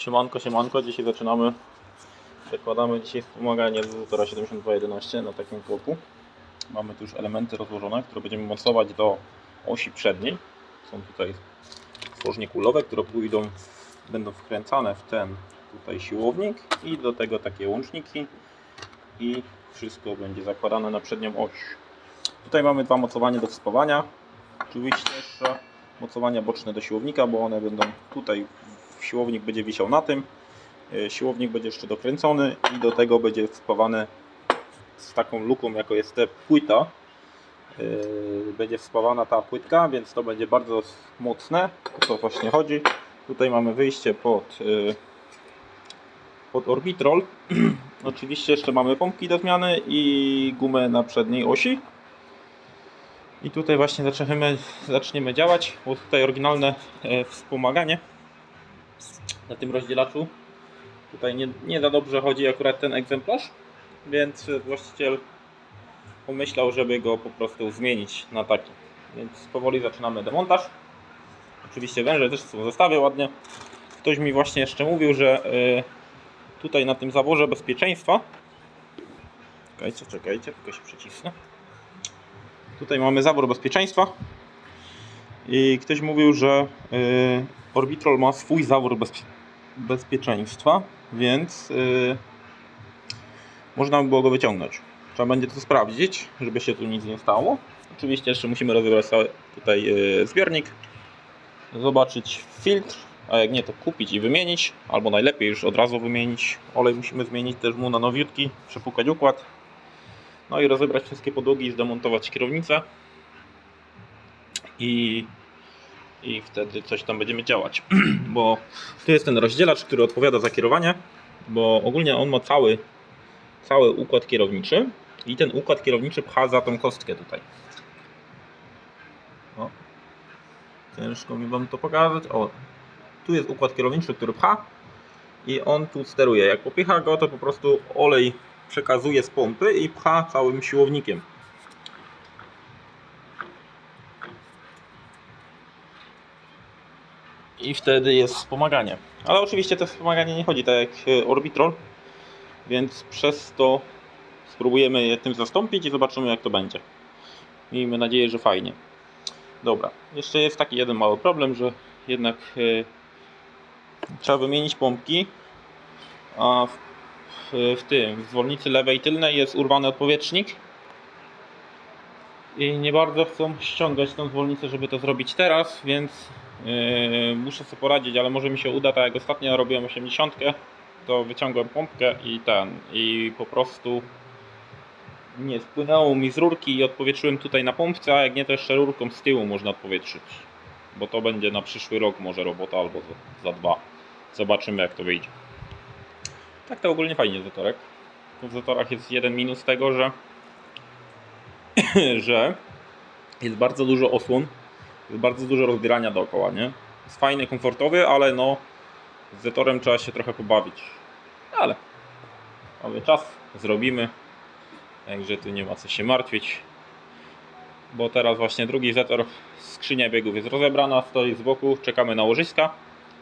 Siemanko, siemanko, dzisiaj zaczynamy, zakładamy dzisiaj wspomaganie z Zutora 7211 na takim kopu. Mamy tu już elementy rozłożone, które będziemy mocować do osi przedniej. Są tutaj tworznie kulowe, które pójdą, będą wkręcane w ten tutaj siłownik i do tego takie łączniki i wszystko będzie zakładane na przednią oś. Tutaj mamy dwa mocowania do wspomagania. Oczywiście jeszcze mocowania boczne do siłownika, bo one będą tutaj siłownik będzie wisiał na tym. E, Siłownik będzie jeszcze dokręcony i do tego będzie spawane z taką luką, jako jest ta płyta. E, Będzie wspawana ta płytka, więc to będzie bardzo mocne. O to właśnie chodzi. Tutaj mamy wyjście pod, e, pod orbitrol. Oczywiście jeszcze mamy pompki do zmiany i gumę na przedniej osi. I tutaj właśnie zaczniemy, zaczniemy działać, bo tutaj oryginalne wspomaganie na tym rozdzielaczu. Tutaj nie, nie za dobrze chodzi akurat ten egzemplarz, więc właściciel pomyślał, żeby go po prostu zmienić na taki. Więc powoli zaczynamy demontaż. Oczywiście węże też są w zestawie ładnie. Ktoś mi właśnie jeszcze mówił, że y, tutaj na tym zaworze bezpieczeństwa Czekajcie, czekajcie, tylko się przycisnę. Tutaj mamy zawór bezpieczeństwa. I ktoś mówił, że y, Orbitrol ma swój zawór bezpie bezpieczeństwa, więc y, można by było go wyciągnąć. Trzeba będzie to sprawdzić, żeby się tu nic nie stało. Oczywiście jeszcze musimy rozebrać tutaj y, zbiornik, zobaczyć filtr, a jak nie to kupić i wymienić, albo najlepiej już od razu wymienić. Olej musimy zmienić też mu na nowiutki, przepukać układ. No i rozebrać wszystkie podłogi i zdemontować kierownicę. I, I wtedy coś tam będziemy działać. bo tu jest ten rozdzielacz, który odpowiada za kierowanie, bo ogólnie on ma cały, cały układ kierowniczy i ten układ kierowniczy pcha za tą kostkę tutaj. O. Ciężko mi wam to pokazać. O, tu jest układ kierowniczy, który pcha i on tu steruje. Jak popycha go, to po prostu olej przekazuje z pompy i pcha całym siłownikiem. I wtedy jest wspomaganie. Ale oczywiście to wspomaganie nie chodzi tak jak e, Orbitrol, więc przez to spróbujemy je tym zastąpić i zobaczymy jak to będzie. Miejmy nadzieję, że fajnie. Dobra, jeszcze jest taki jeden mały problem, że jednak e, trzeba wymienić pompki, a w, w, w tym, w zwolnicy lewej tylnej jest urwany odpowietrznik i nie bardzo chcą ściągać tą zwolnicę, żeby to zrobić teraz, więc yy, muszę sobie poradzić, ale może mi się uda, tak jak ostatnio robiłem 80, to wyciągłem pompkę i ten, i po prostu nie, spłynęło mi z rurki i odpowietrzyłem tutaj na pompce, a jak nie to jeszcze rurką z tyłu można odpowietrzyć, bo to będzie na przyszły rok może robota albo za, za dwa. Zobaczymy jak to wyjdzie. Tak to ogólnie fajnie zatorek. W zatorach jest jeden minus tego, że że jest bardzo dużo osłon, bardzo dużo rozbierania dookoła, nie? Jest fajny, komfortowy, ale no z zetorem trzeba się trochę pobawić. Ale mamy czas, zrobimy. Także tu nie ma co się martwić. Bo teraz właśnie drugi zetor, skrzynia biegów jest rozebrana, stoi z boku, czekamy na łożyska.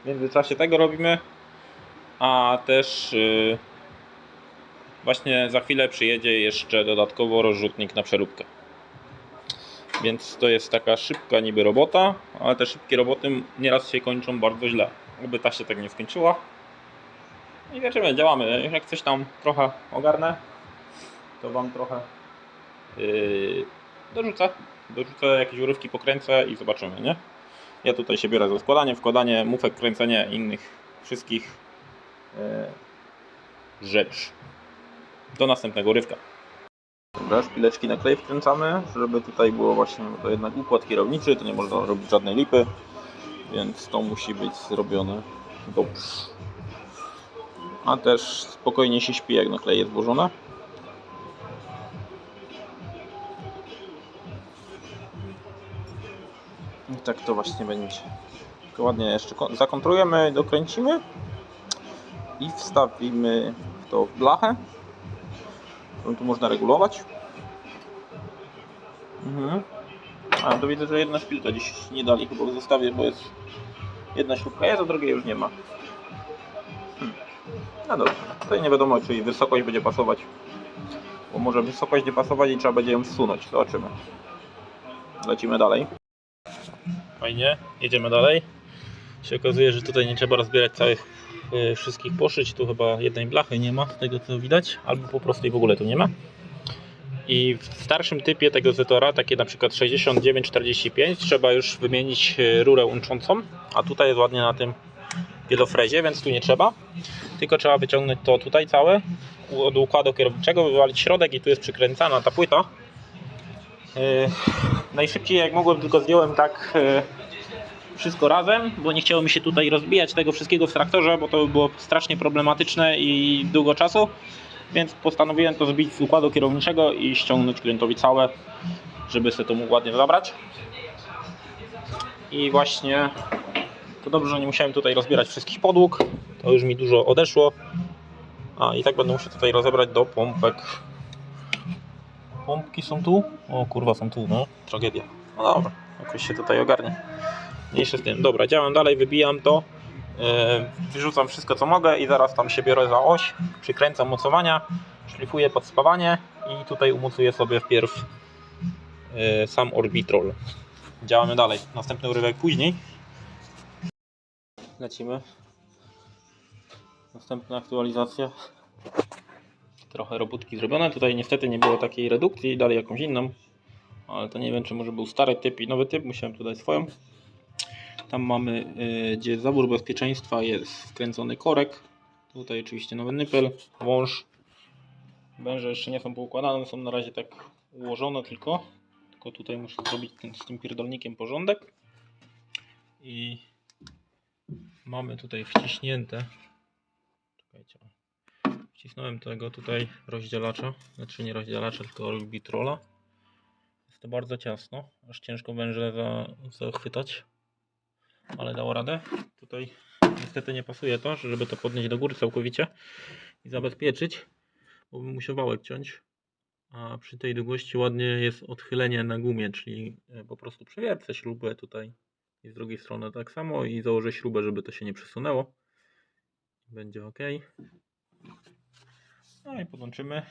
W międzyczasie tego robimy. A też yy, właśnie za chwilę przyjedzie jeszcze dodatkowo rozrzutnik na przeróbkę. Więc to jest taka szybka niby robota, ale te szybkie roboty nieraz się kończą bardzo źle. Oby ta się tak nie skończyła. I wiecie, działamy. Jak coś tam trochę ogarnę, to Wam trochę yy, dorzucę. Dorzucę jakieś urywki, pokręcę i zobaczymy, nie? Ja tutaj się biorę za składanie, wkładanie, mufek, kręcenie innych wszystkich yy, rzeczy. Do następnego rywka. Dobra, szpileczki na klej wkręcamy, żeby tutaj było właśnie, bo to jednak układ kierowniczy, to nie można robić żadnej lipy, więc to musi być zrobione dobrze. A też spokojnie się śpi, jak na klej jest włożone. I tak to właśnie będzie. Tylko ładnie jeszcze ko- zakontrujemy, dokręcimy i wstawimy to w blachę którą tu można regulować. Mhm. A, to widzę, że jedna szpilka dziś nie dali chyba w zestawie, bo jest jedna śrubka jest, a drugiej już nie ma. No dobrze, tutaj nie wiadomo, czy wysokość będzie pasować. Bo może wysokość nie pasować i trzeba będzie ją wsunąć. Zobaczymy. Lecimy dalej. Fajnie, jedziemy dalej. Się okazuje, że tutaj nie trzeba rozbierać całych y, wszystkich poszyć. Tu chyba jednej blachy nie ma, z tego co widać, albo po prostu i w ogóle tu nie ma. I w starszym typie tego Zetora, takie na przykład 6945, trzeba już wymienić y, rurę łączącą, a tutaj jest ładnie na tym wielofrezie, więc tu nie trzeba. Tylko trzeba wyciągnąć to tutaj całe od układu kierowniczego, wywalić środek i tu jest przykręcana ta płyta. Yy, najszybciej jak mogłem tylko zdjąłem tak yy, wszystko razem, bo nie chciało mi się tutaj rozbijać tego wszystkiego w traktorze, bo to by było strasznie problematyczne i długo czasu. Więc postanowiłem to zbić z układu kierowniczego i ściągnąć klientowi całe, żeby sobie to mógł ładnie zabrać. I właśnie to dobrze, że nie musiałem tutaj rozbierać wszystkich podłóg. To już mi dużo odeszło. A i tak będę musiał tutaj rozebrać do pompek. Pompki są tu? O kurwa, są tu, no. Tragedia. No dobra, jakoś się tutaj ogarnie. Mniejsze z tym. Dobra, działam dalej, wybijam to. Yy, wyrzucam wszystko co mogę i zaraz tam się biorę za oś. Przykręcam mocowania, szlifuję podspawanie i tutaj umocuję sobie wpierw yy, sam orbitrol. Działamy dalej. Następny urywek później. Lecimy. Następna aktualizacja. Trochę robótki zrobione. Tutaj niestety nie było takiej redukcji, dalej jakąś inną. Ale to nie wiem, czy może był stary typ i nowy typ. Musiałem tutaj swoją. Tam mamy, y, gdzie zabór bezpieczeństwa jest wkręcony korek. Tutaj oczywiście nowy nypel, wąż. Węże jeszcze nie są poukładane, są na razie tak ułożone tylko. Tylko tutaj muszę zrobić ten, z tym pierdolnikiem porządek. I mamy tutaj wciśnięte. Czekajcie. Wcisnąłem tego tutaj rozdzielacza, znaczy nie rozdzielacza, tylko orbitrola. Jest to bardzo ciasno, aż ciężko węże za, zachwytać, ale dało radę. Tutaj niestety nie pasuje to, żeby to podnieść do góry całkowicie i zabezpieczyć, bo bym musiał wałek ciąć. A przy tej długości ładnie jest odchylenie na gumie, czyli e, po prostu przewiercę śrubę tutaj i z drugiej strony tak samo i założę śrubę, żeby to się nie przesunęło. Będzie ok. No i podłączymy.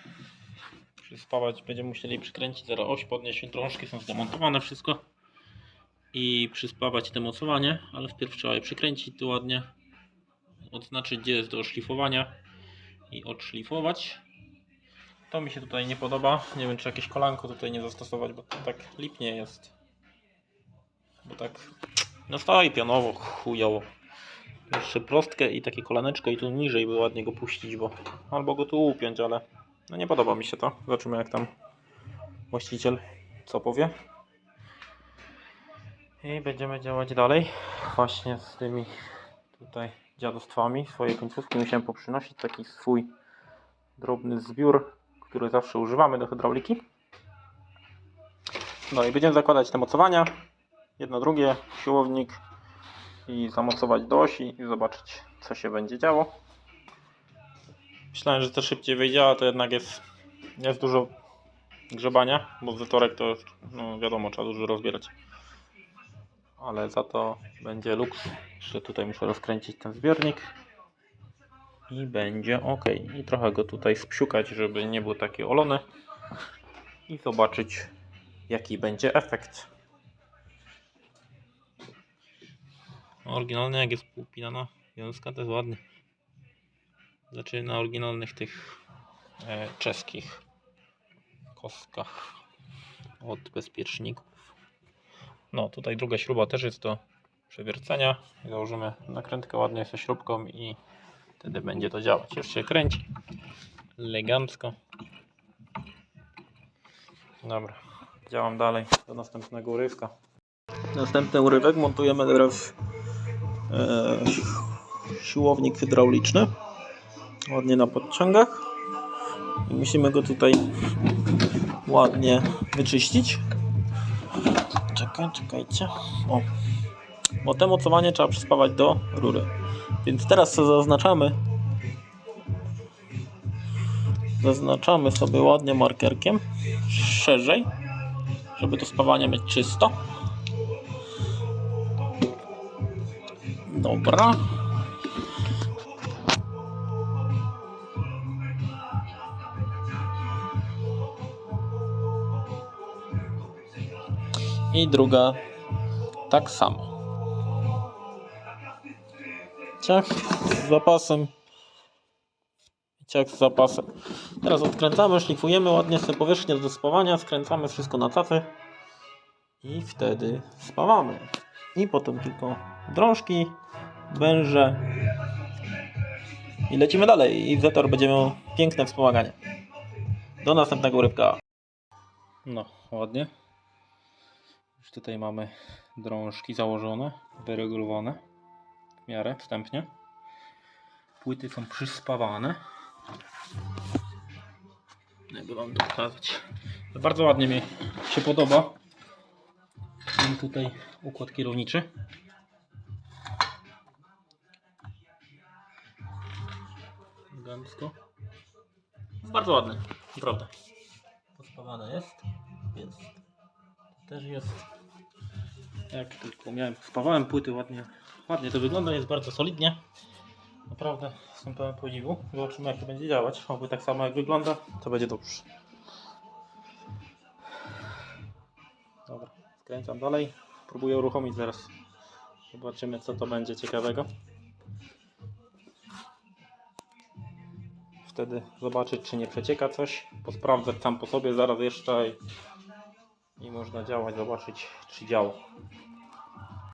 Przyspawać będziemy musieli przykręcić zaraz oś, podnieść drążki, są zdemontowane wszystko. I przyspawać te mocowanie, ale wpierw trzeba je przykręcić tu ładnie. Odznaczyć gdzie jest do szlifowania i odszlifować. To mi się tutaj nie podoba. Nie wiem czy jakieś kolanko tutaj nie zastosować, bo tak lipnie jest. Bo tak no stoi pionowo, chujowo. Jeszcze prostkę i takie kolaneczko i tu niżej by ładnie go puścić, bo albo go tu upiąć, ale no nie podoba mi się to. Zobaczymy jak tam właściciel co powie. I będziemy działać dalej. Właśnie z tymi tutaj dziadostwami. Swoje końcówki musiałem poprzynosić. Taki swój drobny zbiór, który zawsze używamy do hydrauliki. No i będziemy zakładać te mocowania. Jedno, drugie, siłownik i zamocować do osi i zobaczyć co się będzie działo. Myślałem, że to szybciej wyjdzie, ale to jednak jest, jest dużo grzebania, bo zetorek to no wiadomo, trzeba dużo rozbierać. Ale za to będzie luks. Jeszcze tutaj muszę rozkręcić ten zbiornik i będzie ok. I trochę go tutaj spsiukać, żeby nie był taki olony i zobaczyć jaki będzie efekt. Oryginalny jak jest półpinana wiązka to jest ładny. Znaczy na oryginalnych tych e, czeskich kostkach od bezpieczników. No tutaj druga śruba też jest do przewiercenia. Założymy nakrętkę ładnie ze śrubką i wtedy będzie to działać. Już się kręci. Elegancko. Dobra, działam dalej do następnego urywka. Następny urywek montujemy teraz e, siłownik hydrauliczny ładnie na podciągach i musimy go tutaj ładnie wyczyścić czekaj, czekajcie. O. bo te mocowanie trzeba przyspawać do rury. Więc teraz co zaznaczamy. Zaznaczamy sobie ładnie markerkiem. Szerzej. Żeby to spawanie mieć czysto. Dobra. I druga tak samo. Ciach z zapasem. Ciach z zapasem. Teraz odkręcamy, szlifujemy ładnie sobie powierzchnię do spawania, skręcamy wszystko na tacę i wtedy spawamy. I potem tylko drążki, węże i lecimy dalej. I Zetor będzie miał piękne wspomaganie. Do następnego rybka. No, ładnie. Już tutaj mamy drążki założone, wyregulowane w miarę wstępnie. Płyty są przyspawane. Jakby wam to pokazać. Bardzo ładnie mi się podoba. Mam tutaj układ kierowniczy. Elegancko. Bardzo ładny, naprawdę. Pospawane jest. Jest. Też jest. Jak tylko miałem, spawałem płyty ładnie. Ładnie to wygląda, jest bardzo solidnie. Naprawdę jestem pełen podziwu. Zobaczymy jak to będzie działać. Oby tak samo jak wygląda, to będzie dobrze. Dobra, skręcam dalej. Próbuję uruchomić zaraz. Zobaczymy co to będzie ciekawego. Wtedy zobaczyć czy nie przecieka coś. Posprawdzać sam po sobie zaraz jeszcze i można działać, zobaczyć czy działa.